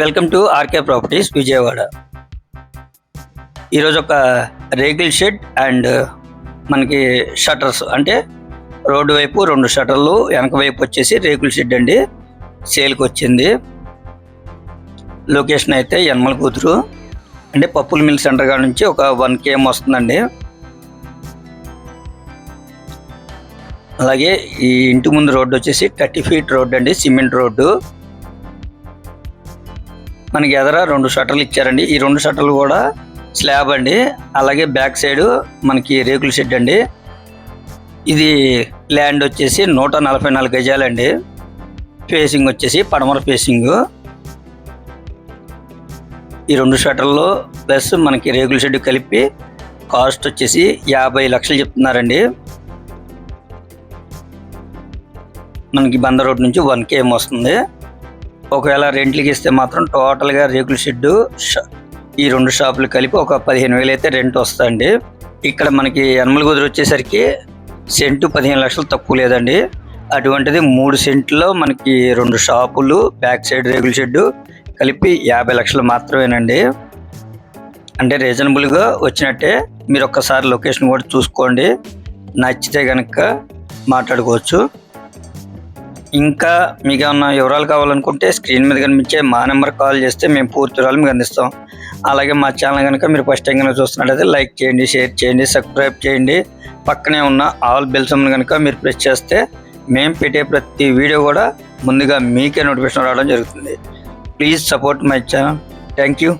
Welcome to RK properties Vijayawada. ఈరోజు ఒక రేగిల్ షెడ్ అండ్ మనకి షట్టర్స్ అంటే రోడ్డు వైపు రెండు షట్టర్లు వెనక వైపు వచ్చేసి రేకుల షెడ్ అండి. సేల్కి వచ్చింది. లొకేషన్ అయితే యనమల కూతురు. అంటే పప్పుల మిల్ సెంటర్ కాడ నుంచి ఒక వన్ కేఎం వస్తుందండి. అలాగే ఈ ఇంటి ముందు రోడ్డు వచ్చేసి థర్టీ ఫీట్ రోడ్డు అండి సిమెంట్ రోడ్డు. మనకి ఎదర రెండు షట్టర్లు ఇచ్చారండి. ఈ రెండు షట్టర్లు కూడా స్లాబ్ అండి. అలాగే బ్యాక్ సైడ్ మనకి రేకుల షెడ్ అండి. ఇది ల్యాండ్ వచ్చేసి నూట నలభై నాలుగు గజాలండి. ఫేసింగ్ వచ్చేసి పడమర ఫేసింగ్. ఈ రెండు షట్టర్లు ప్లస్ మనకి రేకుల షెడ్ కలిపి కాస్ట్ వచ్చేసి యాభై లక్షలు చెప్తున్నారండి. మనకి బంద రోడ్ నుంచి వన్ కేఎం వస్తుంది. ఒకవేళ రెంట్లకి ఇస్తే మాత్రం టోటల్గా రేకుల షెడ్డు ఈ రెండు షాపులు కలిపి ఒక పదిహేను వేలు అయితే రెంట్ వస్తుందండి. ఇక్కడ మనకి యనమల కుదురు వచ్చేసరికి సెంటు పదిహేను లక్షలు తక్కువ లేదండి. అటువంటిది మూడు సెంట్లో మనకి రెండు షాపులు బ్యాక్ సైడ్ రేకుల షెడ్డు కలిపి యాభై లక్షలు మాత్రమేనండి. అంటే రీజనబుల్గా వచ్చినట్టే మీరు ఒక్కసారి లొకేషన్ కూడా చూసుకోండి. నచ్చితే కనుక మాట్లాడుకోవచ్చు. ఇంకా మీకు ఏమన్నా వివరాలు కావాలనుకుంటే స్క్రీన్ మీద కనిపించే మా నెంబర్ కాల్ చేస్తే మేము పూర్తి వివరాలు మీకు అందిస్తాం. అలాగే మా ఛానల్ కనుక మీరు ఫస్ట్ టైం కనుక చూస్తున్నట్లయితే లైక్ చేయండి షేర్ చేయండి సబ్స్క్రైబ్ చేయండి. పక్కనే ఉన్న ఆల్ బెల్స్ కనుక మీరు ప్రెస్ చేస్తే మేము పెట్టే ప్రతి వీడియో కూడా ముందుగా మీకే నోటిఫికేషన్ రావడం జరుగుతుంది. Please support my channel. Thank you.